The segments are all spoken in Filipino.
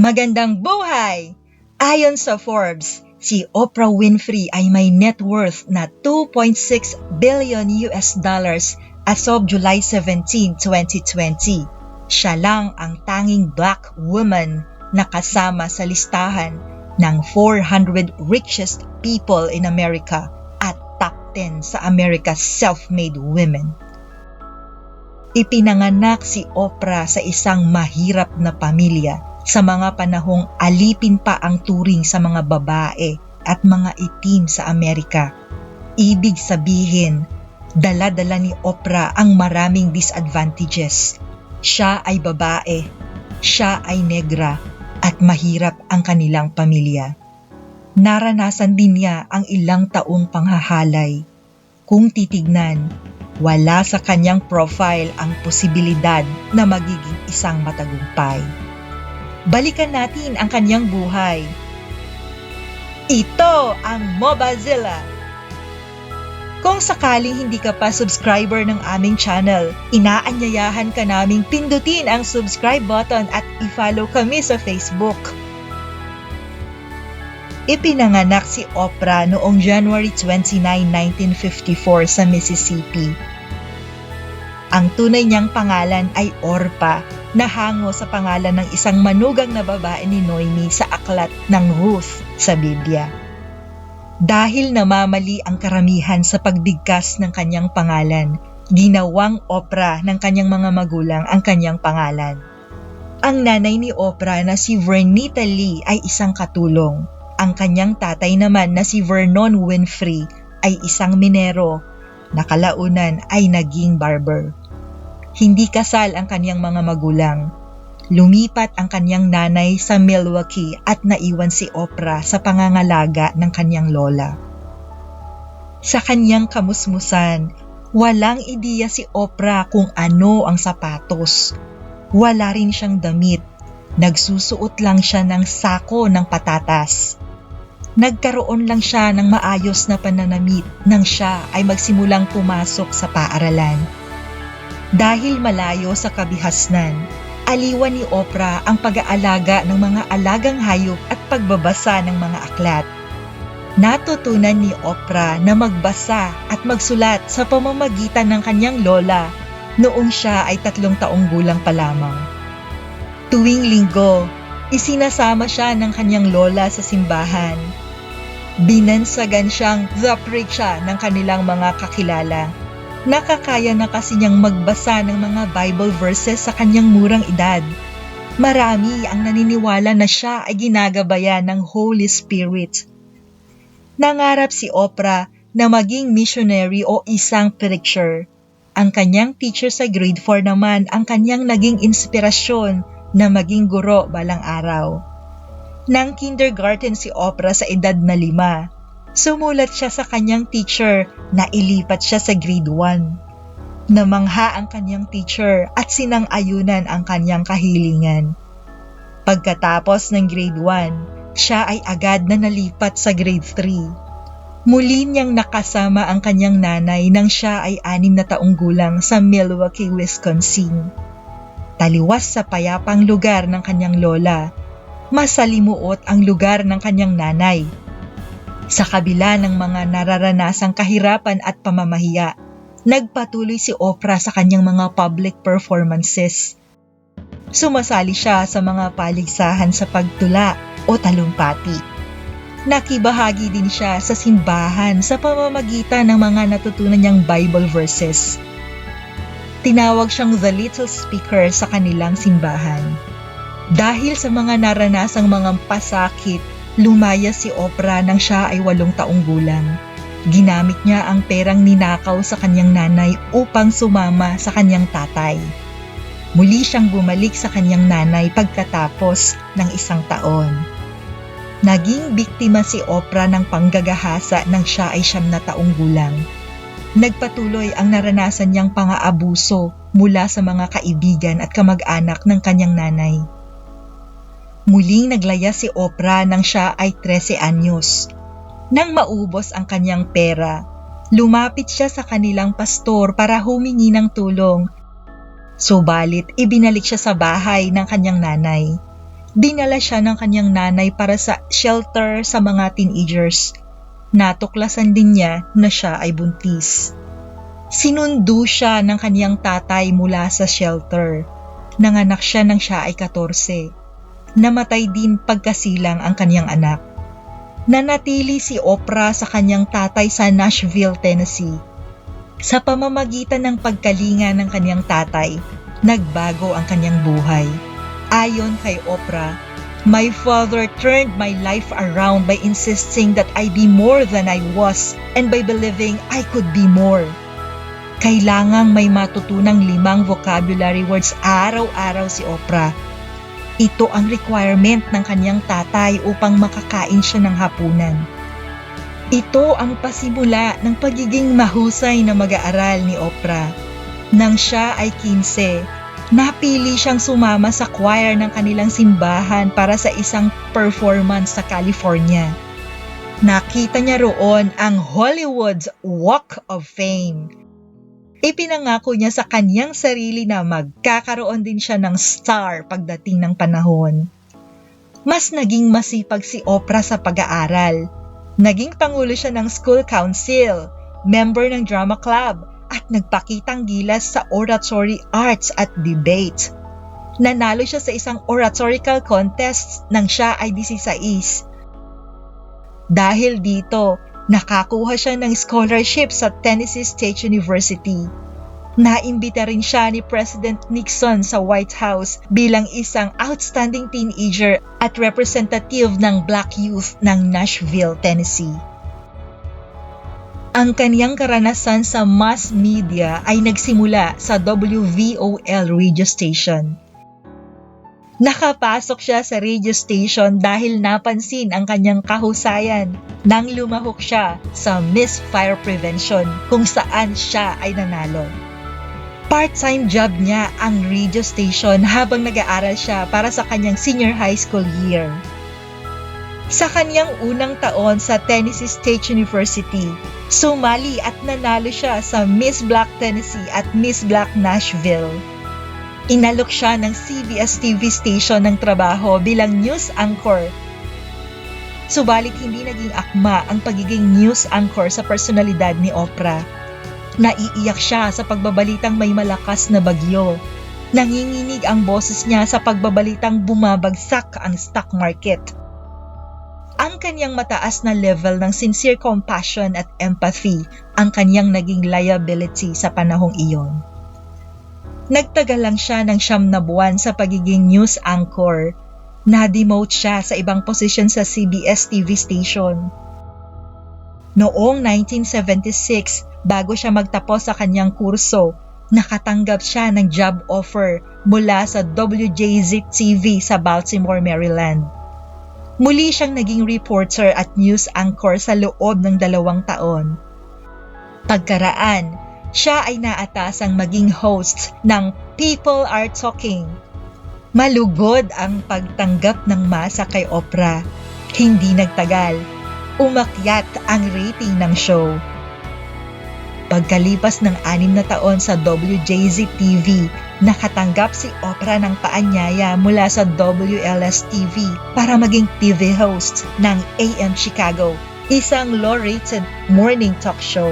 Magandang buhay! Ayon sa Forbes, si Oprah Winfrey ay may net worth na 2.6 billion US dollars as of July 17, 2020. Siya lang ang tanging black woman na kasama sa listahan ng 400 richest people in America at top 10 sa America's self-made women. Ipinanganak si Oprah sa isang mahirap na pamilya sa mga panahong alipin pa ang turing sa mga babae at mga itim sa Amerika. Ibig sabihin, dala-dala ni Oprah ang maraming disadvantages. Siya ay babae, siya ay negra, at mahirap ang kanilang pamilya. Naranasan din niya ang ilang taong panghahalay. Kung titignan, wala sa kanyang profile ang posibilidad na magiging isang matagumpay balikan natin ang kanyang buhay. Ito ang Mobazilla. Kung sakaling hindi ka pa subscriber ng aming channel, inaanyayahan ka naming pindutin ang subscribe button at i-follow kami sa Facebook. Ipinanganak si Oprah noong January 29, 1954 sa Mississippi. Ang tunay niyang pangalan ay Orpa nahango sa pangalan ng isang manugang na babae ni Noemi sa aklat ng Ruth sa Biblia. Dahil namamali ang karamihan sa pagbigkas ng kanyang pangalan, ginawang Oprah ng kanyang mga magulang ang kanyang pangalan. Ang nanay ni Oprah na si Vernita Lee ay isang katulong. Ang kanyang tatay naman na si Vernon Winfrey ay isang minero na kalaunan ay naging barber. Hindi kasal ang kanyang mga magulang. Lumipat ang kanyang nanay sa Milwaukee at naiwan si Oprah sa pangangalaga ng kanyang lola. Sa kanyang kamusmusan, walang ideya si Oprah kung ano ang sapatos. Wala rin siyang damit. Nagsusuot lang siya ng sako ng patatas. Nagkaroon lang siya ng maayos na pananamit nang siya ay magsimulang pumasok sa paaralan dahil malayo sa kabihasnan, aliwan ni Oprah ang pag-aalaga ng mga alagang hayop at pagbabasa ng mga aklat. Natutunan ni Oprah na magbasa at magsulat sa pamamagitan ng kanyang lola noong siya ay tatlong taong gulang pa lamang. Tuwing linggo, isinasama siya ng kanyang lola sa simbahan. Binansagan siyang the preacher ng kanilang mga kakilala Nakakaya na kasi niyang magbasa ng mga Bible verses sa kanyang murang edad. Marami ang naniniwala na siya ay ginagabayan ng Holy Spirit. Nangarap si Oprah na maging missionary o isang preacher. Ang kanyang teacher sa grade 4 naman ang kanyang naging inspirasyon na maging guro balang araw. Nang kindergarten si Oprah sa edad na lima, Sumulat siya sa kanyang teacher na ilipat siya sa grade 1. Namangha ang kanyang teacher at sinang-ayunan ang kanyang kahilingan. Pagkatapos ng grade 1, siya ay agad na nalipat sa grade 3. Muli niyang nakasama ang kanyang nanay nang siya ay anim na taong gulang sa Milwaukee, Wisconsin. Taliwas sa payapang lugar ng kanyang lola, masalimuot ang lugar ng kanyang nanay sa kabila ng mga nararanasang kahirapan at pamamahiya, nagpatuloy si Oprah sa kanyang mga public performances. Sumasali siya sa mga paligsahan sa pagtula o talumpati. Nakibahagi din siya sa simbahan sa pamamagitan ng mga natutunan niyang Bible verses. Tinawag siyang the little speaker sa kanilang simbahan. Dahil sa mga naranasang mga pasakit Lumaya si Oprah nang siya ay walong taong gulang. Ginamit niya ang perang ninakaw sa kanyang nanay upang sumama sa kanyang tatay. Muli siyang bumalik sa kanyang nanay pagkatapos ng isang taon. Naging biktima si Oprah ng panggagahasa nang siya ay siyam na taong gulang. Nagpatuloy ang naranasan niyang pang-aabuso mula sa mga kaibigan at kamag-anak ng kanyang nanay. Muling naglaya si Oprah nang siya ay 13 anyos. Nang maubos ang kanyang pera, lumapit siya sa kanilang pastor para humingi ng tulong. Subalit, ibinalik siya sa bahay ng kanyang nanay. dinala siya ng kanyang nanay para sa shelter sa mga teenagers. Natuklasan din niya na siya ay buntis. Sinundo siya ng kanyang tatay mula sa shelter. Nanganak siya nang siya ay 14. Namatay din pagkasilang ang kanyang anak. Nanatili si Oprah sa kanyang tatay sa Nashville, Tennessee. Sa pamamagitan ng pagkalinga ng kanyang tatay, nagbago ang kanyang buhay. Ayon kay Oprah, My father turned my life around by insisting that I be more than I was and by believing I could be more. Kailangang may matutunang limang vocabulary words araw-araw si Oprah. Ito ang requirement ng kanyang tatay upang makakain siya ng hapunan. Ito ang pasimula ng pagiging mahusay na mag-aaral ni Oprah. Nang siya ay 15, napili siyang sumama sa choir ng kanilang simbahan para sa isang performance sa California. Nakita niya roon ang Hollywood's Walk of Fame. Ipinangako niya sa kanyang sarili na magkakaroon din siya ng star pagdating ng panahon. Mas naging masipag si Oprah sa pag-aaral. Naging pangulo siya ng school council, member ng drama club, at nagpakitang gilas sa oratory arts at debate. Nanalo siya sa isang oratorical contest nang siya ay 16. Dahil dito, nakakuha siya ng scholarship sa Tennessee State University. Naimbita rin siya ni President Nixon sa White House bilang isang outstanding teenager at representative ng black youth ng Nashville, Tennessee. Ang kaniyang karanasan sa mass media ay nagsimula sa WVOL radio station. Nakapasok siya sa radio station dahil napansin ang kanyang kahusayan nang lumahok siya sa Miss Fire Prevention kung saan siya ay nanalo. Part-time job niya ang radio station habang nag-aaral siya para sa kanyang senior high school year. Sa kanyang unang taon sa Tennessee State University, sumali at nanalo siya sa Miss Black Tennessee at Miss Black Nashville. Inalok siya ng CBS TV station ng trabaho bilang news anchor. Subalit hindi naging akma ang pagiging news anchor sa personalidad ni Oprah. Naiiyak siya sa pagbabalitang may malakas na bagyo. Nanginginig ang boses niya sa pagbabalitang bumabagsak ang stock market ang kanyang mataas na level ng sincere compassion at empathy ang kanyang naging liability sa panahong iyon. Nagtagal lang siya ng siyam na buwan sa pagiging news anchor. Na-demote siya sa ibang posisyon sa CBS TV station. Noong 1976, bago siya magtapos sa kanyang kurso, nakatanggap siya ng job offer mula sa WJZ TV sa Baltimore, Maryland. Muli siyang naging reporter at news anchor sa loob ng dalawang taon. Pagkaraan, siya ay naatasang maging host ng People Are Talking. Malugod ang pagtanggap ng masa kay Oprah. Hindi nagtagal, umakyat ang rating ng show. Pagkalipas ng anim na taon sa WJZ TV, nakatanggap si Oprah ng paanyaya mula sa WLS-TV para maging TV host ng AM Chicago, isang low-rated morning talk show.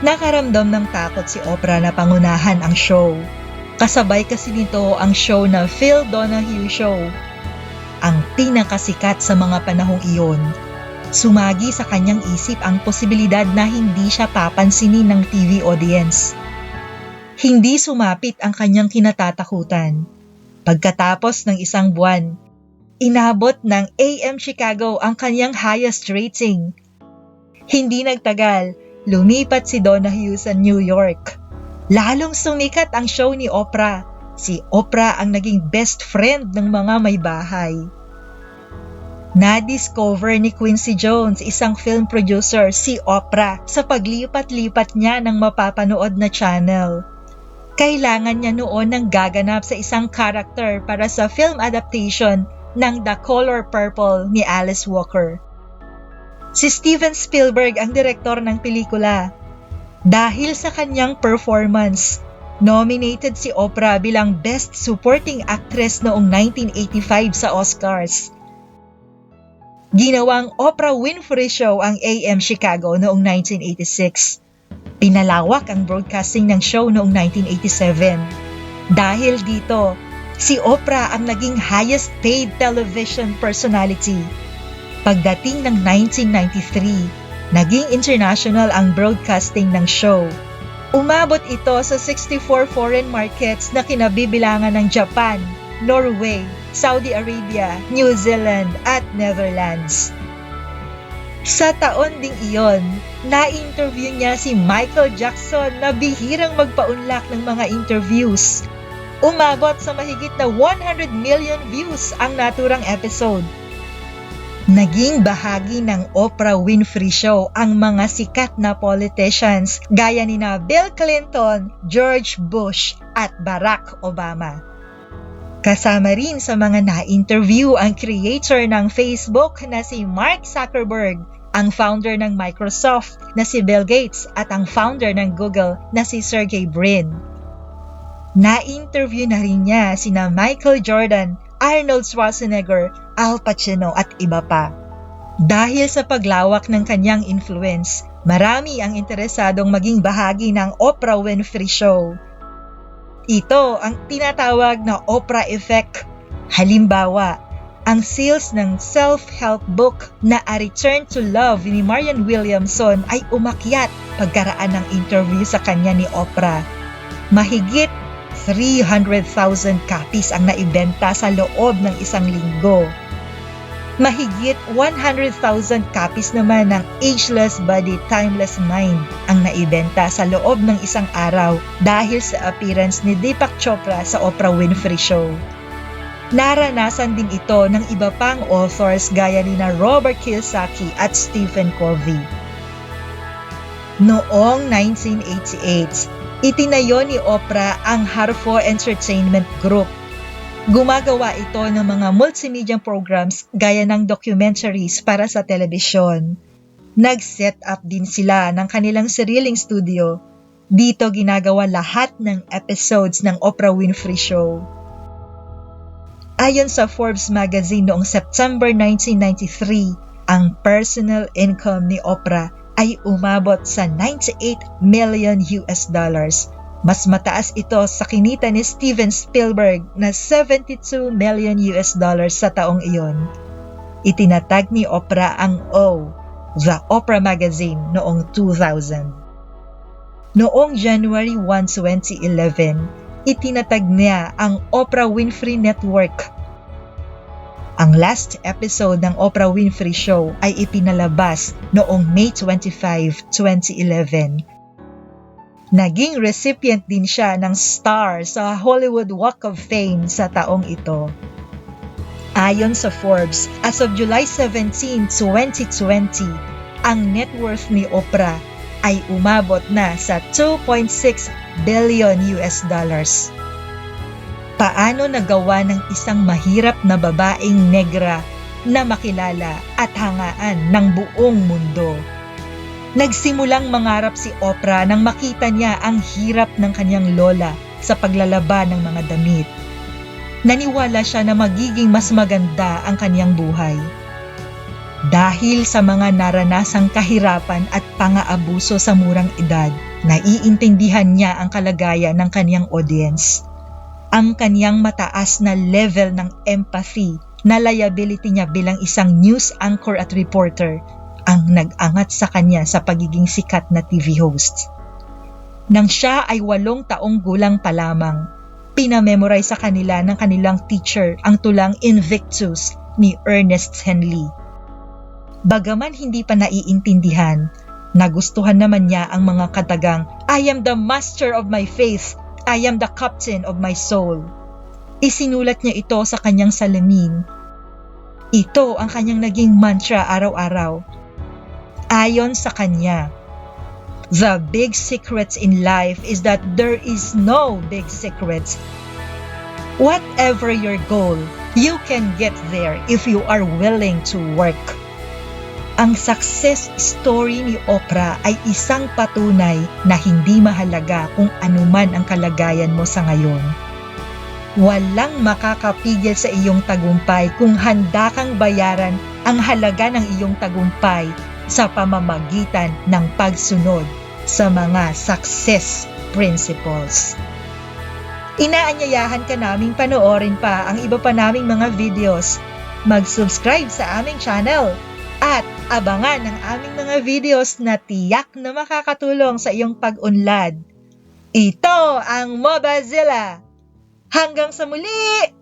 Nakaramdam ng takot si Oprah na pangunahan ang show. Kasabay kasi nito ang show na Phil Donahue Show, ang pinakasikat sa mga panahong iyon Sumagi sa kanyang isip ang posibilidad na hindi siya papansinin ng TV audience. Hindi sumapit ang kanyang kinatatakutan. Pagkatapos ng isang buwan, inabot ng AM Chicago ang kanyang highest rating. Hindi nagtagal, lumipat si Donahue sa New York. Lalong sumikat ang show ni Oprah. Si Oprah ang naging best friend ng mga may bahay. Na-discover ni Quincy Jones, isang film producer, si Oprah sa paglipat-lipat niya ng mapapanood na channel. Kailangan niya noon ng gaganap sa isang character para sa film adaptation ng The Color Purple ni Alice Walker. Si Steven Spielberg ang direktor ng pelikula. Dahil sa kanyang performance, Nominated si Oprah bilang Best Supporting Actress noong 1985 sa Oscars. Ginawang Oprah Winfrey Show ang AM Chicago noong 1986. Pinalawak ang broadcasting ng show noong 1987. Dahil dito, si Oprah ang naging highest paid television personality. Pagdating ng 1993, naging international ang broadcasting ng show Umabot ito sa 64 foreign markets na kinabibilangan ng Japan, Norway, Saudi Arabia, New Zealand at Netherlands. Sa taon ding iyon, na-interview niya si Michael Jackson na bihirang magpaunlak ng mga interviews. Umabot sa mahigit na 100 million views ang naturang episode. Naging bahagi ng Oprah Winfrey Show ang mga sikat na politicians gaya ni na Bill Clinton, George Bush at Barack Obama. Kasama rin sa mga na-interview ang creator ng Facebook na si Mark Zuckerberg, ang founder ng Microsoft na si Bill Gates at ang founder ng Google na si Sergey Brin. Na-interview na rin niya sina Michael Jordan Arnold Schwarzenegger, Al Pacino at iba pa. Dahil sa paglawak ng kanyang influence, marami ang interesadong maging bahagi ng Oprah Winfrey Show. Ito ang tinatawag na Oprah Effect. Halimbawa, ang sales ng self-help book na A Return to Love ni Marian Williamson ay umakyat pagkaraan ng interview sa kanya ni Oprah. Mahigit 300,000 copies ang naibenta sa loob ng isang linggo. Mahigit 100,000 copies naman ng Ageless Body, Timeless Mind ang naibenta sa loob ng isang araw dahil sa appearance ni Deepak Chopra sa Oprah Winfrey Show. Naranasan din ito ng iba pang authors gaya ni na Robert Kiyosaki at Stephen Covey. Noong 1988, Itinayo ni Oprah ang Harfo Entertainment Group. Gumagawa ito ng mga multimedia programs gaya ng documentaries para sa telebisyon. Nag-set up din sila ng kanilang sariling studio. Dito ginagawa lahat ng episodes ng Oprah Winfrey Show. Ayon sa Forbes magazine noong September 1993, ang personal income ni Oprah ay umabot sa 98 million US dollars. Mas mataas ito sa kinita ni Steven Spielberg na 72 million US dollars sa taong iyon. Itinatag ni Oprah ang O, The Oprah Magazine, noong 2000. Noong January 1, 2011, itinatag niya ang Oprah Winfrey Network ang last episode ng Oprah Winfrey Show ay ipinalabas noong May 25, 2011. Naging recipient din siya ng star sa Hollywood Walk of Fame sa taong ito. Ayon sa Forbes, as of July 17, 2020, ang net worth ni Oprah ay umabot na sa 2.6 billion US dollars paano nagawa ng isang mahirap na babaeng negra na makilala at hangaan ng buong mundo. Nagsimulang mangarap si Oprah nang makita niya ang hirap ng kanyang lola sa paglalaban ng mga damit. Naniwala siya na magiging mas maganda ang kanyang buhay. Dahil sa mga naranasang kahirapan at pang-aabuso sa murang edad, naiintindihan niya ang kalagayan ng kanyang audience ang kanyang mataas na level ng empathy na liability niya bilang isang news anchor at reporter ang nag-angat sa kanya sa pagiging sikat na TV host. Nang siya ay walong taong gulang pa lamang, pinamemorize sa kanila ng kanilang teacher ang tulang Invictus ni Ernest Henley. Bagaman hindi pa naiintindihan, nagustuhan naman niya ang mga katagang I am the master of my faith I am the captain of my soul. Isinulat niya ito sa kanyang salamin. Ito ang kanyang naging mantra araw-araw. Ayon sa kanya, The big secrets in life is that there is no big secrets. Whatever your goal, you can get there if you are willing to work. Ang success story ni Oprah ay isang patunay na hindi mahalaga kung anuman ang kalagayan mo sa ngayon. Walang makakapigil sa iyong tagumpay kung handa kang bayaran ang halaga ng iyong tagumpay sa pamamagitan ng pagsunod sa mga success principles. Inaanyayahan ka naming panoorin pa ang iba pa naming mga videos. Mag-subscribe sa aming channel at abangan ang aming mga videos na tiyak na makakatulong sa iyong pag-unlad. Ito ang Mobazilla! Hanggang sa muli!